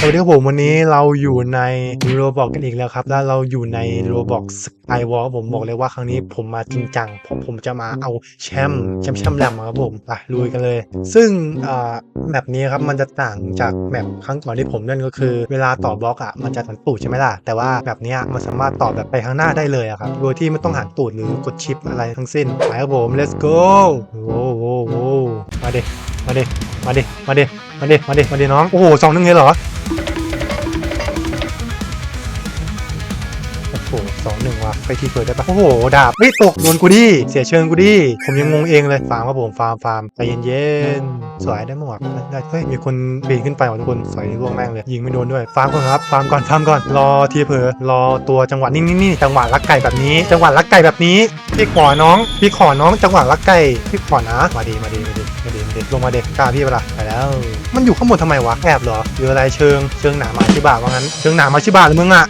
สวัสดีครับผมวันนี้เราอยู่ในโรบอกกันอีกแล้วครับ แล้วเราอยู่ในโรบอกสกายวอลผมบอกเลยว่าครั้งนี้ผมมาจริงจังผมจะมาเอาแชมป์แชมป์แชมป์แรมครับผมไปลุยกันเลย ซึ่งอ่าแมปนี้ครับมันจะต่างจากแมปครั้งก่อนที่ผมเล่นก็คือ เวลาต่อบล็อกอะมันจะหันตูดใช่ไหมล่ะแต่ว่าแบบนี้มันสามารถต่อแบบไปข้างหน้าได้เลยครับโดยที่ไม่ต้องหันตูดหรือกดชิปอะไรทั้งสิ้นไปครับผม let's go โว้โว้โว้มาเดมาเดมาเดมาเดมาเดมาเดมาเดน้องโอ้โหสองหนึ่งเลยเหรอ โอ้โหสองหนึ่งว่ะไปทีเปิดได้ปะโอ้โห ดาบไม่ตกโดนกูดิ เสียเชิงกูดิ ผมยังงงเองเลยฟาร์มครับผมฟาร์มฟาร์มใจเย็นๆสวยได้หมดได้เฮ้ยมีคนปีนขึ้นไปว่ะทุกคนสวยล่วงแม่งเลย ยิงไม่โดนด้วย ฟาร์มก่อนครับ ฟาร์มก่อนฟาร์มก่อนรอทีเผลอรอตัวจังหวะนิ่งๆๆจังหวะลักไก่แบบนี้ จังหวะลักไก่แบบนี้พี่ขอน้องพี่ขอน้องจังหวะลักไก่พี่ขอนะมาดีมาดีมาดีมาดีมาดีลงมาเด็กกล้าพี่ปะล่าไปแล้ว มันอยู่ข้างบนทำไมวะแอบเหรอหรืออะไรเชิงเชิงหนามาชิบะว่างั้นเชิงหนามาชิบะหรือมึงอะ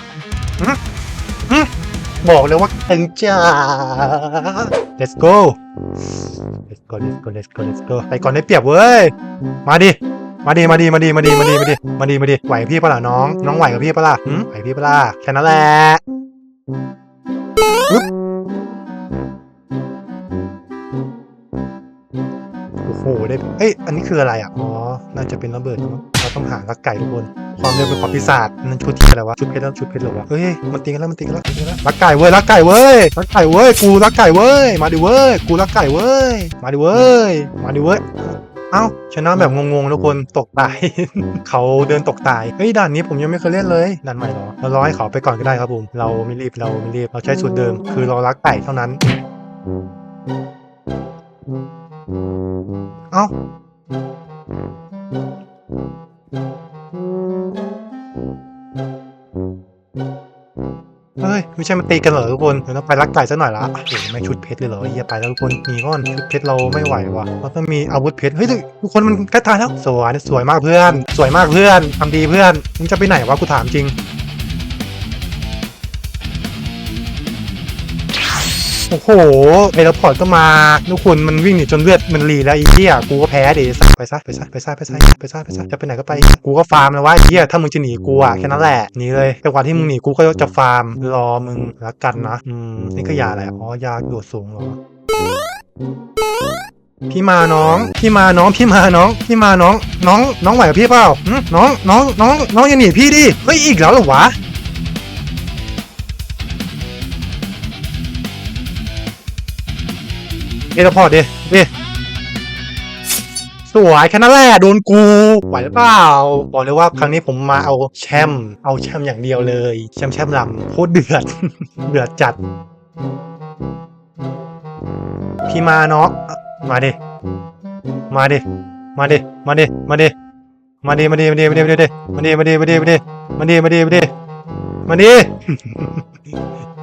บอกเลยว่าเอ็งจ้า let's go let's go let's go let's go let's go ไปก่อนได้เปรียบเว้ย มาดิ มาดิมาดิมาดิมาดิมาดิมาดิมาดิมาดิไหวพี่ปะล่ะน้อง น้องไหวกับพี่ปะล่ะหึไหวพี่ปะล่ะแค่นั้นแหละโอ้โหได้เอ้ยอันนี้คืออะไรอะ อ๋อ น่าจะเป็นระเบิดเราต้องหาลักไก่ทุกคน ความเร็วเป็นความพิศาจนั่นชุดที่อะไรวะชุดเพชรแล้วชุดเพชรเหรอวะเฮ้ยมันตีกันแล้วมันตีกันแล้วตีกันแล้วลักไก่เว้ยลักไก่เว้ยลักไก่เว้ยกูลักไก่เว้ยมาดิเว้ยกูลักไก่เว้ยมาดิเว้ยมาดิเว้ยเอ้าชนะแบบงงๆทุกคนตกตาย เขาเดินตกตายเฮ้ยด่านนี้ผมยังไม่เคยเล่นเลยด่านใหม่เหรอเรารอให้เขาไปก่อนก็ได้ครับผมเราไม่รีบเราไม่รีบเราใช้สูตรเดิม คือเรารักไก่เท่านั้น เอ้า ฮ้ยไม่ใช่มาตีกันเหรอทุกคนเดี๋ยวต้องไปรักไก่ซะหน่อยละโอ้ไม่ชุดเพชรเลยเหรอเฮียไปแล้วทุกคนหนีก่อนชุดเพชรเราไม่ไหวว่ะเราต้องมีอาวุธเพชรเฮ้ยทุกคนมันใกล้ตายแล้วสวยสวยมากเพื่อน สวยมากเพื่อนทำดีเพื่อนมึงจะไปไหนวะกูถามจริง โอ้โหเอลพอร์ตก็มาทุกคนมันวิ่งหนีจนเลือดมันรีแล้วไอีเหี้ยกูก็แพ้ดิสัตว์ไปซะไปซะไปซะไปซะไปซะไปซะจะไปไหนก็ไปกูก็ฟาร์มแล้วว่าไอ้เหี้ยถ้ามึงจะหนีกูอะแค่นั้นแหละหนีเลยแต่วันที่มึงหนีกูก็จะฟาร์มรอมึงแล้วกันนะอืมนี่ก็ยาอะไรอ๋อยาโดดสูงเหรอพี่มาน้อง พี่มาน้อง พี่มาน้อง พี่มาน้อง น้อง น้องไหวกับพี่เปล่าน้อง น้อง น้อง น้องอย่าหนีพี่ดิ เฮ้ย อีกแล้วเหรอวะ เอลพอร์ตดิดิสวยแค่นั้นแหละโดนกูไหวหรือเปล่าบอกเลยว่าครั้งนี้ผมมาเอาแชมป์เอาแชมป์อย่างเดียวเลย แชมป์แชมป์ลำโคตรเดือด เดือดจัด พี่มาเนาะมาดิมาดิมาดิมาดิมาดิมาดิมาดิมาดิมาดิมาดิมาดิมาดิมาดิมาดิมาดิมาดิมาดิ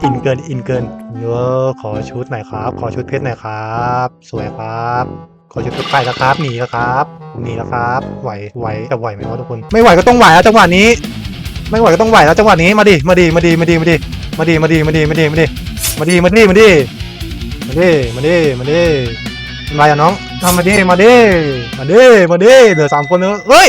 อินเกินอินเกินเยอะขอชุดหน่อยครับ ขอชุดเพชรหน่อยครับ สวยครับ ขอชุดเพชรไปแล้วครับหนีแล้วครับหนีแล้วครับ ไหวไหวแต่ไหวไหมวะทุกคน ไม่ไหวก็ต้องไหวแล้วจังหวะนี้ ไม่ไหวก็ต้องไหวแล้วจังหวะนี้มาดิมาดิมาดิมาดิมาดิมาดิมาดิมาดิมาดิมาดิมาดิมาดิมาดิมาดิมาดิมาดิมาอะน้องทำมาดิมาดิมาดิมาดิเหลือสามคนเนอะเฮ้ย